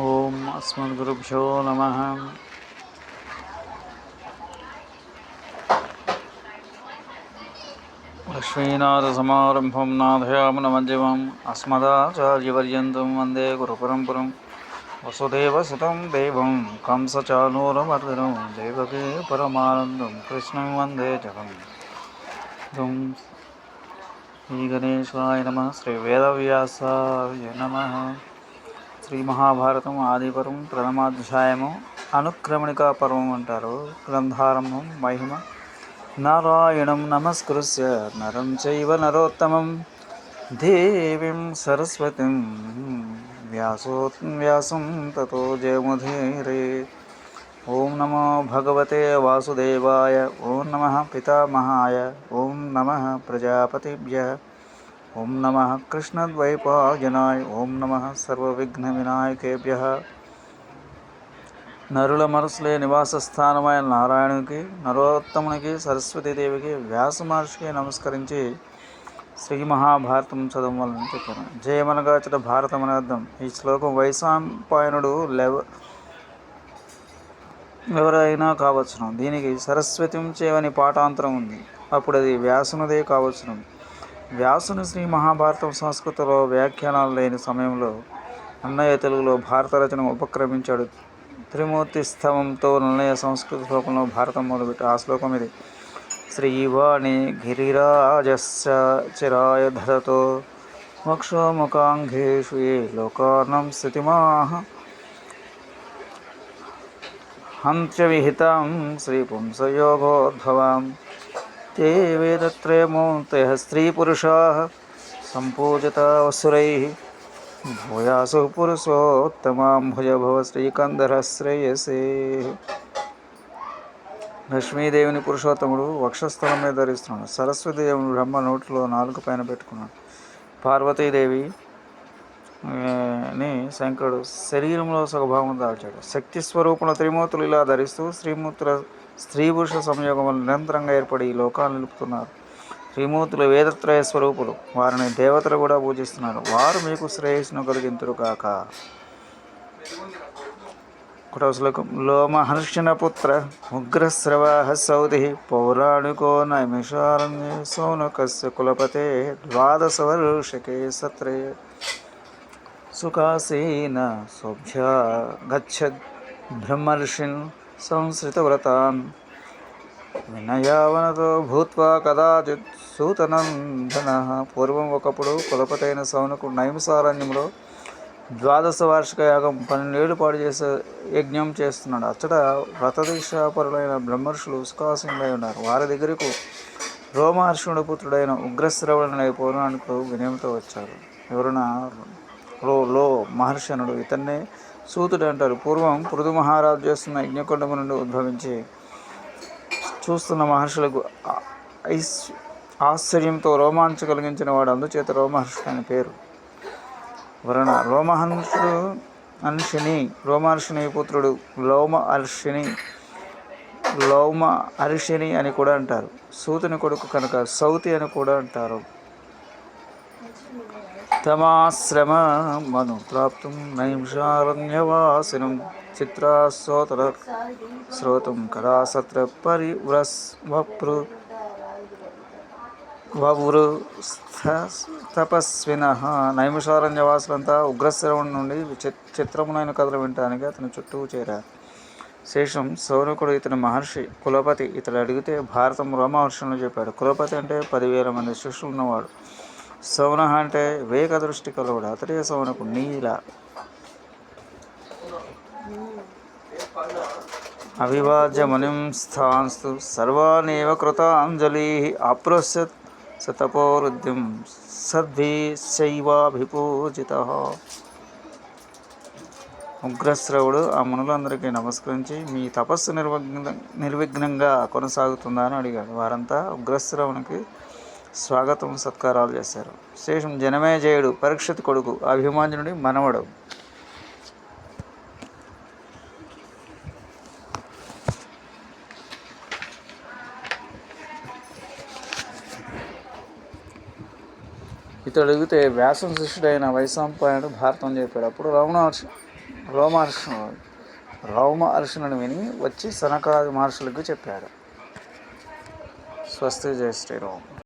ఓం అస్మద్గురుభ్యో నమ. లక్ష్మీనాథసమారంభం నాథయామనమధ్యమం అస్మదాచార్యపర్యంతం వందే గురుపరంపురం వసుదేవసుతం దేవం కంసచానూరమర్దనం దేవకీ పరమానందం కృష్ణం వందే జగం. దుం శ్రీ గణేశాయ నమ. శ్రీ వేదవ్యాసాయ నమ. శ్రీ మహాభారతం ఆదిపరం ప్రథమాధ్యాయము. అనుక్రమణికా పర్వం అంటారు. గ్రంథారంభం మహిమ. నారాయణం నమస్కృత్య నరం చైవ నరోత్తమం. దేవీం సరస్వతిం వ్యాసో వ్యాసం తతో జయముధీరే. ఓం నమో భగవతే వాసుదేవాయ. ఓం నమ పితామహాయ. ఓం నమ ప్రజాపతిభ్య. ఓం నమ కృష్ణద్వైపాయనాయ ఓం నమ సర్వవిఘ్నవినాయకేభ్య. నరుల మనసులే నివాస స్థానమైన నారాయణునికి నరోత్తమునికి సరస్వతీదేవికి వ్యాస మహర్షికి నమస్కరించి శ్రీ మహాభారతం చదవాలని చెప్పాను. జయమనగాచట భారతం అనే అర్థం. ఈ శ్లోకం వైశాంపాయనుడు లెవ ఎవరైనా కావచ్చును. దీనికి సరస్వతి చేయవని పాఠాంతరం ఉంది. అప్పుడు అది వ్యాసునదే కావచ్చును. వ్యాసుని శ్రీ మహాభారతం సంస్కృతిలో వ్యాఖ్యానాలు లేని సమయంలో అన్నయ్య తెలుగులో భారత రచన ఉపక్రమించాడు. త్రిమూర్తి స్తవంతో నన్నయ్య సంస్కృత శ్లోకంలో భారతం మొదలుపెట్టి ఆ శ్లోకం ఇది. శ్రీవాణి గిరిరాజస్య చిరాయ ధరతో మోక్షముఖాంఘేషు ఏ లోకానం స్థితిమాహ హంత్యవిహితం శ్రీపుంసయోగోద్భవాం ते वेदत्रयमूर्तयः स्त्रीपुरुषाः सम्पूजितावसुरैः భూయాసు పురుషోత్తమాం భుజ భవ శ్రీకందర శ్రేయసే లక్ష్మీదేవిని పురుషోత్తముడు వక్షస్థలం మీద ధరిస్తున్నాడు సరస్వతీదేవిని బ్రహ్మ నోట్లో నాలుగు పైన పెట్టుకున్నాడు పార్వతీదేవి ఆ, ని శంకరుడు శరీరంలో సగభాగం దాల్చాడు శక్తి స్వరూపంలో త్రిమూర్తులు ఇలా ధరిస్తూ శ్రీమూర్తుల స్త్రీ పురుష సంయోగం వల్ల నిరంతరంగా ఏర్పడి ఈ లోకాలు నిలుపుతున్నారు. త్రిమూర్తులు వేదత్రయ స్వరూపులు. వారిని దేవతలు కూడా పూజిస్తున్నారు. వారు మీకు శ్రేయస్సును కలిగింతురు కాక ఒకటవ శ్లోకం. పుత్ర ఉగ్రస్రవాహ సౌది పౌరాణికో నైమిషారణ్య సౌనకస్య కులపతే ద్వాదశవర్షకే సత్రే. సుఖాసీన శోభ్య గచ్చ బ్రహ్మర్షిన్ సంశ్రితవ్రతాన్ వినయావనతో భూత్వా కదాచిత్ సూతనందన పూర్వం ఒకప్పుడు కులపతైన సౌనకు నైమసారణ్యంలో ద్వాదశ వార్షిక యాగం పన్నెండేళ్ళు పాటు చేసే యజ్ఞం చేస్తున్నాడు. అచ్చట వ్రతదీక్షాపరులైన బ్రహ్మర్షులు సుఖాసీనులై ఉన్నారు. వారి దగ్గరకు రోమహర్షుడు పుత్రుడైన ఉగ్రశ్రవణుడై పౌరాణికుడు వినయంతో వచ్చారు. వివరణ లో లో మహర్షణుడు ఇతన్నే సూతుడు అంటారు. పూర్వం పృథు మహారాజు చేస్తున్న యజ్ఞకొండము నుండి ఉద్భవించి చూస్తున్న మహర్షులకు ఆ- ఐస్ ఆశ్చర్యంతో రోమాంచ కలిగించిన వాడు అందుచేత రోమహర్షుడు అని పేరు. వరుణ రోమహర్షుడు అర్షిని రోమహర్షిని పుత్రుడు లోమ అర్షిని లోమ అర్షిని అని కూడా అంటారు. సూతుని కొడుకు కనుక సౌతి అని కూడా అంటారు. తమాశ్రమ మను ప్రాప్తం నైంషారణ్యవాసినం చిత్రాశ్రోతర శ్రోతం కళాసత్ర పరివ్రస్ వప్రు వవృ తపస్విన నైమిషారణ్యవాసులంతా ఉగ్రశ్రవణం నుండి చిత్రమునైన కథలు వినటానికి అతని చుట్టూ చేరారు. శేషం సౌనకుడు ఇతని మహర్షి కులపతి ఇతడు అడిగితే భారతం రోమహర్షులను చెప్పాడు. కులపతి అంటే పదివేల మంది శిష్యులు ఉన్నవాడు. సౌన అంటే వేగ దృష్టి కలవుడు అతడే సౌనకు నీల. అవిభాజ్యమనిం స్థాన్స్తు సర్వానేవ కృతాంజలి అప్రోస్యత్ సతపోరుద్యం సద్భిశైవాభిపూజిత ఉగ్రశ్రవుడు ఆ మునులందరికీ నమస్కరించి మీ తపస్సు నిర్విఘ్న నిర్విఘ్నంగా కొనసాగుతుందా అని అడిగాడు. వారంతా ఉగ్రశ్రవునికి స్వాగతం సత్కారాలు చేశారు. శేషం జనమేజయుడు పరీక్షిత్ కొడుకు అభిమాన్యుడి మనవడు. ఇతడు అడిగితే వ్యాసం శిష్యుడైన వైశంపాయనుడు భారతం చెప్పాడు. అప్పుడు రమణ రోమహర్షు రౌమహర్షులను విని వచ్చి సనకాది మహర్షులకు చెప్పాడు. స్వస్తి జయ శ్రీరామ్